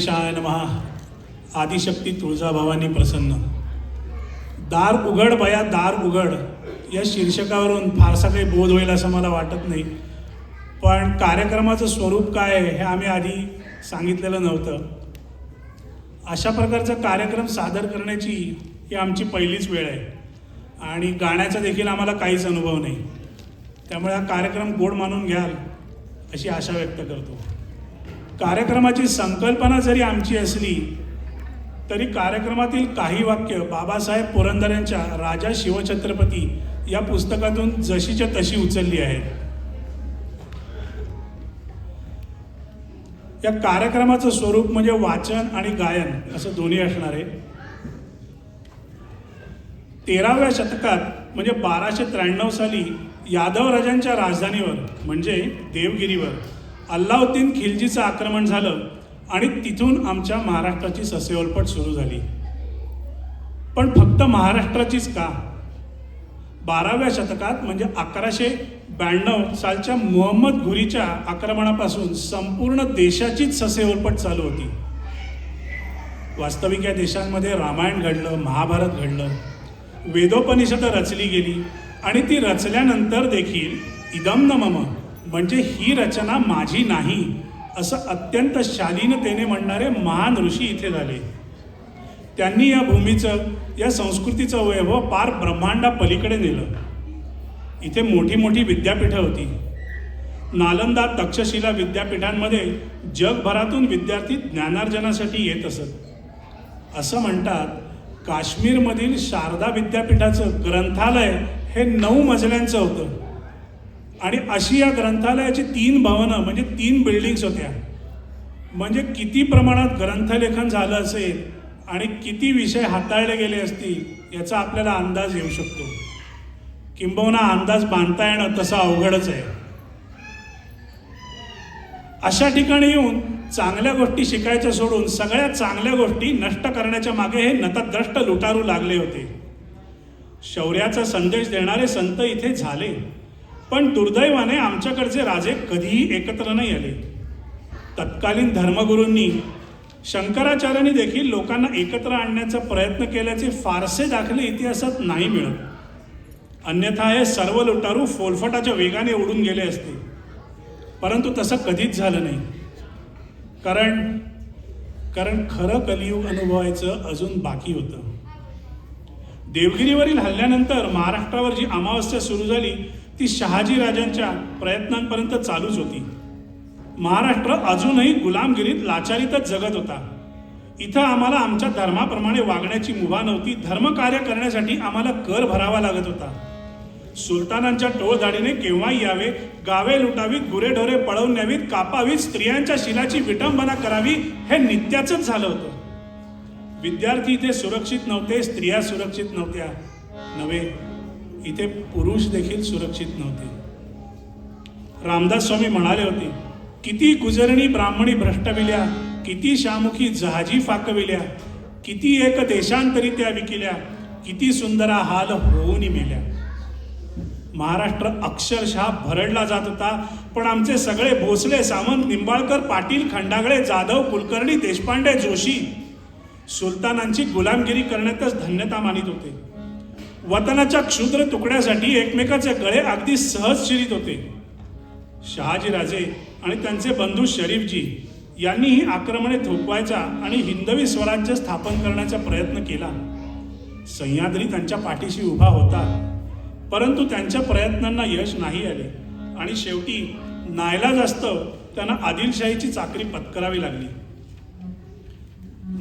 Shy महा आदिशक्ती तुळजाभवानी प्रसन्न. दार उघड बया दार उघड. या शीर्षकावरून फारसा काही बोध होईल असं मला वाटत नाही. पण कार्यक्रमाचं स्वरूप काय आहे हे आम्ही आधी सांगितलेलं नव्हतं. अशा प्रकारचा कार्यक्रम सादर करण्याची ही आमची पहिलीच वेळ आहे. आणि गाण्याचा देखील आम्हाला काहीच अनुभव नाही. त्यामुळे हा कार्यक्रम गोड मानून घ्याल अशी आशा व्यक्त करतो. कार्यक्रमाची संकल्पना जरी आमची असली तरी कार्यक्रमातील काही वाक्य बाबासाहेब पुरंदर यांच्या राजा शिवछत्रपती या पुस्तकातून जशीच्या तशी उचलली आहेत. या कार्यक्रमाचं स्वरूप म्हणजे वाचन आणि गायन असं दोन्ही असणार आहे. तेराव्या शतकात म्हणजे बाराशे त्र्याण्णव साली यादव राजांच्या राजधानीवर म्हणजे देवगिरीवर अल्लाउद्दीन खिलजीचं आक्रमण झालं आणि तिथून आमच्या महाराष्ट्राची ससेवलपट सुरू झाली. पण फक्त महाराष्ट्राचीच का? बाराव्या शतकात म्हणजे अकराशे ब्याण्णव सालच्या मोहम्मद घुरीच्या आक्रमणापासून संपूर्ण देशाचीच ससेवलपट चालू होती. वास्तविक या देशांमध्ये रामायण घडलं महाभारत घडलं वेदोपनिषदं रचली गेली आणि ती रचल्यानंतर देखील इदम न मम म्हणजे ही रचना माझी नाही असं अत्यंत शालीनतेने म्हणणारे महान ऋषी इथे झाले. त्यांनी या भूमीचं या संस्कृतीचं वैभव पार ब्रह्मांडा पलीकडे नेलं. इथे मोठी मोठी विद्यापीठं होती. नालंदा तक्षशिला विद्यापीठांमध्ये जगभरातून विद्यार्थी ज्ञानार्जनासाठी येत असत. असं म्हणतात काश्मीरमधील शारदा विद्यापीठाचं ग्रंथालय हे नऊ मजल्यांचं होतं. आणि अशी या ग्रंथालयाची तीन भावना म्हणजे तीन बिल्डिंग्स होत्या. म्हणजे किती प्रमाणात ग्रंथलेखन झालं असेल आणि किती विषय हाताळले गेले असतील याचा आपल्याला अंदाज येऊ शकतो. किंबहुना अंदाज बांधता येणं तसं अवघडच आहे. अशा ठिकाणी येऊन चांगल्या गोष्टी शिकायच्या सोडून सगळ्या चांगल्या गोष्टी नष्ट करण्याच्या मागे हे नतद्रष्ट लुटारू लागले होते. शौर्याचा संदेश देणारे संत इथे झाले. पण दुर्दैवाने आमच्याकडचे राजे कधीही एकत्र नाही आले. तत्कालीन धर्मगुरूंनी शंकराचार्यांनी देखील लोकांना एकत्र आणण्याचा प्रयत्न केल्याचे फारसे दाखले इतिहासात नाही मिळत. अन्यथा हे सर्व लुटारू फोलफटाच्या वेगाने उडून गेले असते. परंतु तसं कधीच झालं नाही. कारण कारण खरं कलियुग अनुभवायचं अजून बाकी होतं. देवगिरीवरील हल्ल्यानंतर महाराष्ट्रावर जी अमावस्या सुरू झाली ती शहाजी राजांच्या प्रयत्नांपर्यंत चालूच होती. महाराष्ट्र अजूनही गुलामगिरीत लाचारीतच जगत होता. इथं आम्हाला आमच्या धर्माप्रमाणे वागण्याची मुभा नव्हती धर्मकार्य करण्यासाठी आम्हाला कर भरावा लागत होता. सुलतानांच्या टोळधाडीने केव्हाही यावे गावे लुटावीत गुरेढोरे पळवून न्यावीत कापावीत स्त्रियांच्या शिलाची विटंबना करावी हे नित्याचंच झालं होतं. विद्यार्थी इथे सुरक्षित नव्हते स्त्रिया सुरक्षित नव्हत्या. नव्हे. इथे पुरुष देखील सुरक्षित नव्हते. रामदास स्वामी म्हणाले होते किती गुजरणी ब्राह्मणी भ्रष्टविल्या किती शामुखी जहाजी फाकविल्या किती एक देशांतरी त्या विकिल्या किती सुंदरा हाल होऊन मेल्या. महाराष्ट्र अक्षरशः भरडला जात होता पण आमचे सगळे भोसले सावंत निंबाळकर पाटील खंडागळे जाधव कुलकर्णी देशपांडे जोशी सुलतानांची गुलामगिरी करण्यातच धन्यता मानित होते. वतनाच्या क्षुद्र तुकड्यासाठी एकमेकाचे गळे अगदी सहज शिरीत होते. शहाजीराजे आणि त्यांचे बंधू शरीफजी यांनी ही आक्रमणे थोपवायचा आणि हिंदवी स्वराज्य स्थापन करण्याचा प्रयत्न केला. सह्याद्री त्यांच्या पाठीशी उभा होता परंतु त्यांच्या प्रयत्नांना यश नाही आले आणि शेवटी नायलाज असतं त्यांना आदिलशाहीची चाकरी पत्करावी लागली.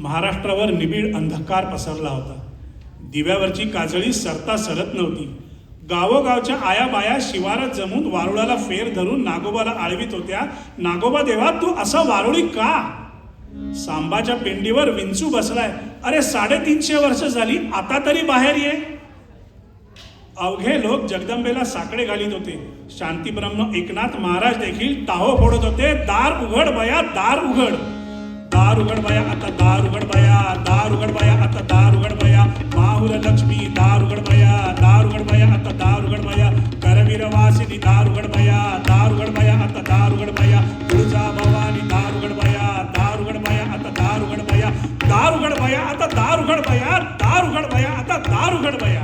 महाराष्ट्रावर निबिड अंधकार पसरला होता. दिव्यावरची काजळी सरता सरत नव्हती. गावोगावच्या आया बाया शिवारात जमून वारुळाला फेर धरून नागोबाला आळवीत होत्या नागोबा देवा तू असा वारुळी का? सांबाच्या पिंडीवर विंचू बसलाय. अरे साडेतीनशे वर्ष झाली आता तरी बाहेर ये. अवघे लोक जगदंबेला साकडे घालीत होते. शांतीब्रह्म एकनाथ महाराज देखील टाहो फोडत होते. दार उघड बया दार उघड. दार उघड बाया आता दार उघड बाया दार उघड बाया आता दार उघड बाया माहुल लक्ष्मी दार उघड बाया दार उघड बाया आता दार उघड बाया करवीर वासिनी दार उघड बाया दार उघड बाया आता दार उघड बाया तुळजा भवानी दार उघड बाया दार उघड बाया आता दार बया दार उघड बाया आता दार उघड बाया दार उघड बाया आता दार उघड बाया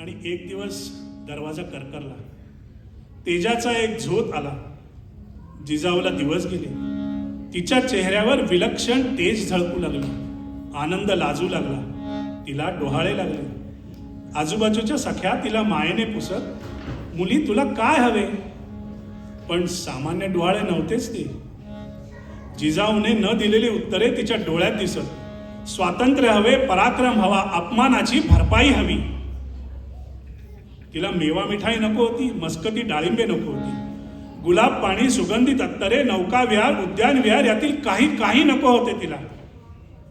आणि एक दिवस दरवाजा करकरला तेजाचा एक झोत आला जिजाऊला दिवस गेले तिच्या चेहऱ्यावर विलक्षण तेज झळकू लागलं. आनंद लाजू लागला. तिला डोहाळे लागले. आजूबाजूच्या सख्या तिला मायेने पुसत मुली तुला काय हवे? पण सामान्य डोहाळे नव्हतेच ते. जिजाऊने न दिलेली उत्तरे तिच्या डोळ्यात दिसत स्वातंत्र्य हवे पराक्रम हवा अपमानाची भरपाई हवी. तिला मेवा मिठाई नको होती मस्कती डाळिंबे नको होती. गुलाब पाणी सुगंधित अत्तरे नौकाविहार उद्यानविहार उद्यान विहार यातील काही काही नको होते तिला.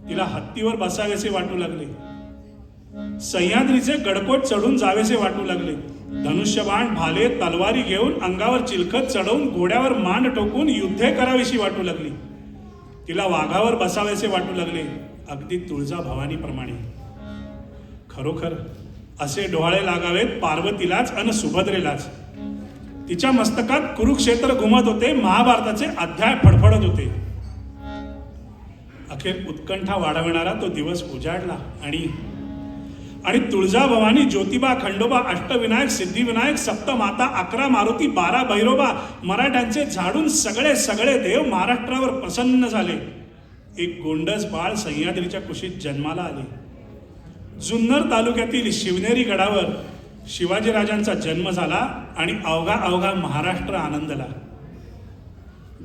तिला हत्तीवर बसावेसे वाटू लागले. सह्याद्रीचे गडकोट चढून जावेसे वाटू लागले. धनुष्यबाण भाले तलवारी घेऊन अंगावर चिलखत चढवून घोड्यावर मांड टोकून युद्धे करावीशी वाटू लागली. तिला वाघावर बसावेसे वाटू लागले अगदी तुळजा भवानीप्रमाणे खरोखर असे डोहाळे लागावेत पार्वतीलाच अन सुभद्रेलाच. तिच्या मस्तकात कुरुक्षेत्र घुमत होते महाभारताचे अध्याय फडफडत होते. अखेर उत्कंठा वाढविणारा तो दिवस उजाडला आणि आणि तुळजा भवानी ज्योतिबा खंडोबा अष्टविनायक सिद्धिविनायक सप्तमाता अकरा मारुती बारा भैरोबा मराठ्यांचे झाडून सगळे सगळे देव महाराष्ट्रावर प्रसन्न झाले. एक गोंडस बाळ सह्याद्रीच्या कुशीत जन्माला आले. जुन्नर तालुक्यातील शिवनेरी गडावर शिवाजीराजांचा जन्म झाला आणि अवघा अवघा महाराष्ट्र आनंदला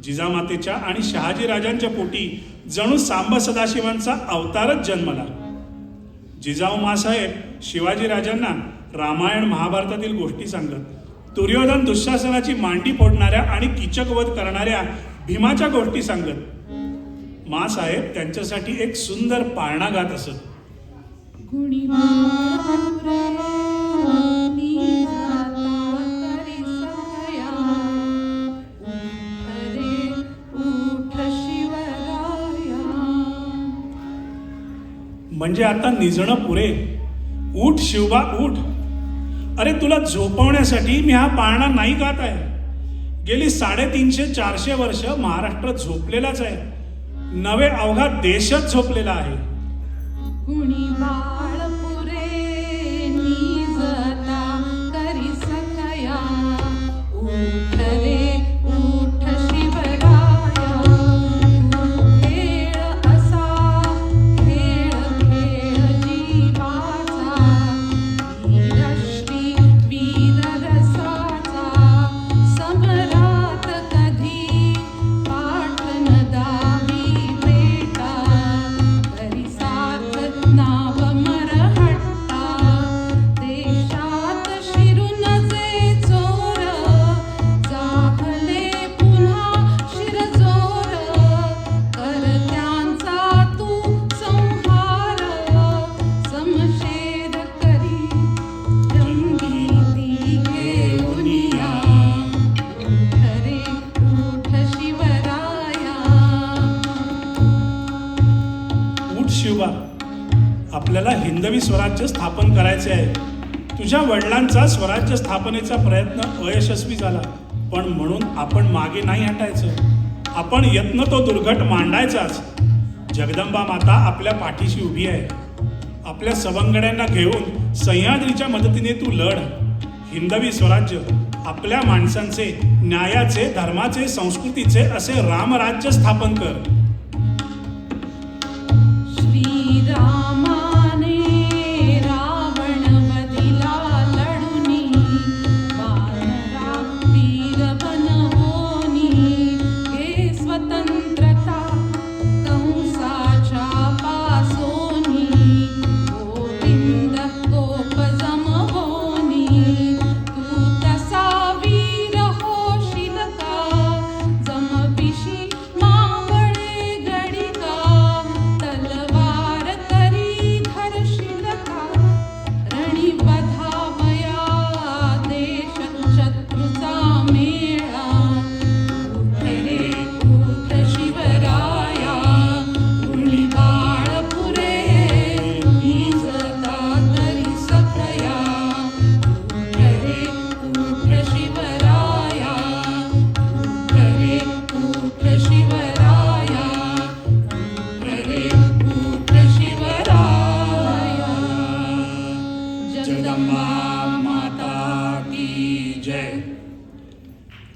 जिजामातेच्या आणि शहाजीराजांच्या पोटी जणू सांब सदाशिवांचा अवतारच जन्मला जिजाऊ मासाहेब शिवाजीराजांना रामायण महाभारतातील गोष्टी सांगत दुर्योधन दुःशासनाची मांडी फोडणाऱ्या आणि किचकवध करणाऱ्या भीमाच्या गोष्टी सांगत मासाहेब त्यांच्यासाठी एक सुंदर पाळणा गात असत म्हणजे आता निजणं पुरे. उठ शिवबा उठ. अरे तुला झोपवण्यासाठी मी हा पाळणा नाही गात आहे. गेली साडेतीनशे चारशे वर्ष महाराष्ट्र झोपलेलाच आहे. नवे अवघा देशच झोपलेला आहे. आपल्याला हिंदवी स्वराज्य स्थापन करायचे आहे. तुझ्या वडिलांचा स्वराज्य स्थापनेचा प्रयत्न अयशस्वी झाला. पण म्हणून आपण मागे नाही हटायचं. आपण यत्न तो दुर्घट मांडायचाच. जगदंबा माता आपल्या पाठीशी उभी आहे. आपल्या सवंगड्यांना घेऊन सह्याद्रीच्या मदतीने तू लढ. हिंदवी स्वराज्य आपल्या माणसांचे न्यायाचे धर्माचे संस्कृतीचे असे रामराज्य स्थापन कर. श्रीरामाने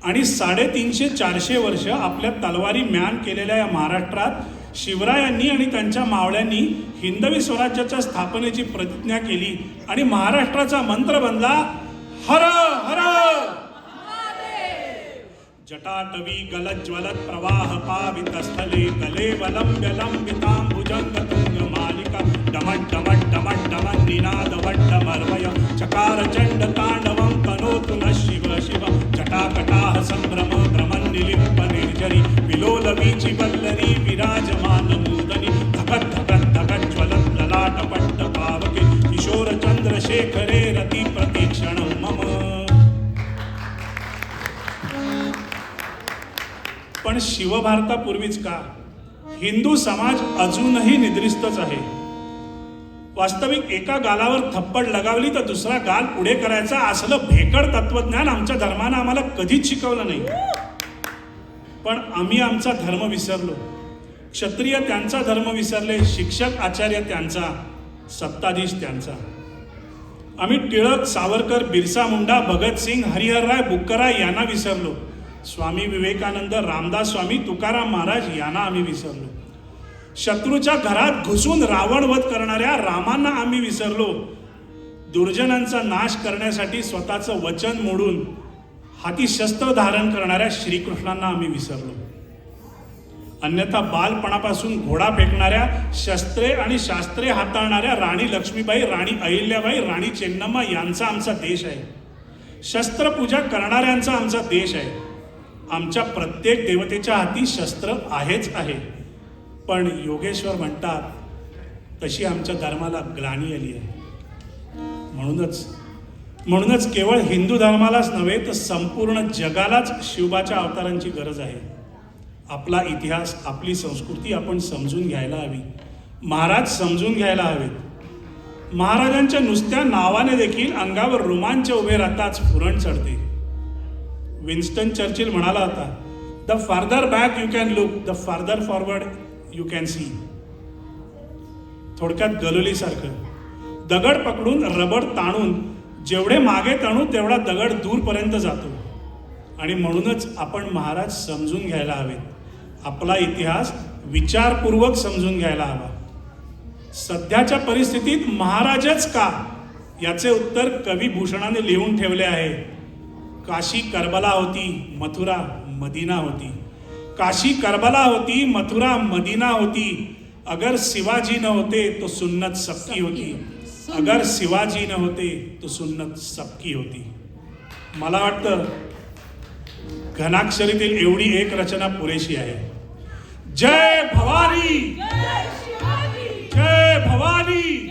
आणि साडेतीनशे चारशे वर्ष आपल्या तलवारी म्यान केलेल्या या महाराष्ट्रात शिवरायांनी आणि त्यांच्या मावळ्यांनी हिंदवी स्वराज्याच्या स्थापनेची प्रतिज्ञा केली आणि महाराष्ट्राचा मंत्र बनला हर हर! जटाटवी गलज्वलत प्रवाह पावित स्थले गले वलंब्य लंबितांबुजंग तुंग मालिका डमट डमट डमट डमट निनाद वड्ड मर्मय चकार चंड तांडवं न जटाकटाह संभ्रम भ्रमन् निलिम्प निर्जरी विलोल वीचि वल्लरी विराजमान मूदनी किशोर चंद्रशेखरे रति प्रतीक्षण मम। पण शिवभारतापूर्वीच का? हिंदू समाज अजूनही निद्रिस्तच आहे. वास्तविक एका गालावर थप्पड लगावली तर दुसरा गाल पुढे करायचा असलं भेकड तत्वज्ञान आमच्या धर्मानं आम्हाला कधीच शिकवलं नाही. पण आम्ही आमचा धर्म विसरलो. क्षत्रिय त्यांचा धर्म विसरले शिक्षक आचार्य त्यांचा सत्ताधीश त्यांचा. आम्ही टिळक सावरकर बिरसा मुंडा भगतसिंग हरिहरराय बुक्कराय यांना विसरलो. स्वामी विवेकानंद रामदास स्वामी तुकाराम महाराज यांना आम्ही विसरलो. शत्रूच्या घरात घुसून रावणवध करणाऱ्या रामांना आम्ही विसरलो. दुर्जनांचा नाश करण्यासाठी स्वतःचं वचन मोडून हाती शस्त्र धारण करणाऱ्या श्रीकृष्णांना आम्ही विसरलो. अन्यथा बालपणापासून घोडा फेकणाऱ्या शस्त्रे आणि शास्त्रे हाताळणाऱ्या राणी लक्ष्मीबाई राणी अहिल्याबाई राणी चेन्नम्मा यांचा आमचा देश आहे. शस्त्रपूजा करणाऱ्यांचा आमचा देश आहे. आमच्या प्रत्येक देवतेच्या हाती शस्त्र आहेच आहे. पण योगेश्वर म्हणतात तशी आमच्या धर्माला ग्लानी आली आहे. म्हणूनच म्हणूनच केवळ हिंदू धर्मालाच नव्हे तर संपूर्ण जगालाच शिवबाच्या अवतारांची गरज आहे. आपला इतिहास आपली संस्कृती आपण समजून घ्यायला हवी. महाराज समजून घ्यायला हवेत. महाराजांच्या नुसत्या नावाने देखील अंगावर रोमांच उभे राहताच फुरण चढते. विन्स्टन चर्चिल म्हणाला होता the farther back you can look the farther forward you can see थोडक्यात गलोलीसारखं. दगड पकडून रबर ताणून जेवढे मागे ताणू तेवढा दगड दूरपर्यंत जातो. आणि म्हणूनच आपण महाराज समजून घ्यायला हवेत. आपला इतिहास विचारपूर्वक समजून घ्यायला हवा. सध्याच्या परिस्थितीत महाराजच का? याचे उत्तर कवी भूषणाने लिहून ठेवले आहे. काशी करबला होती मथुरा मदिना होती. काशी करबला होती मथुरा मदिना होती. अगर शिवाजी न होते तो सुन्नत सबकी होती. अगर शिवाजी न होते तो सुन्नत सबकी होती. मला वाटतं घनाक्षरीतील एवढी एक रचना पुरेशी आहे. जय भवानी! जय भवानी!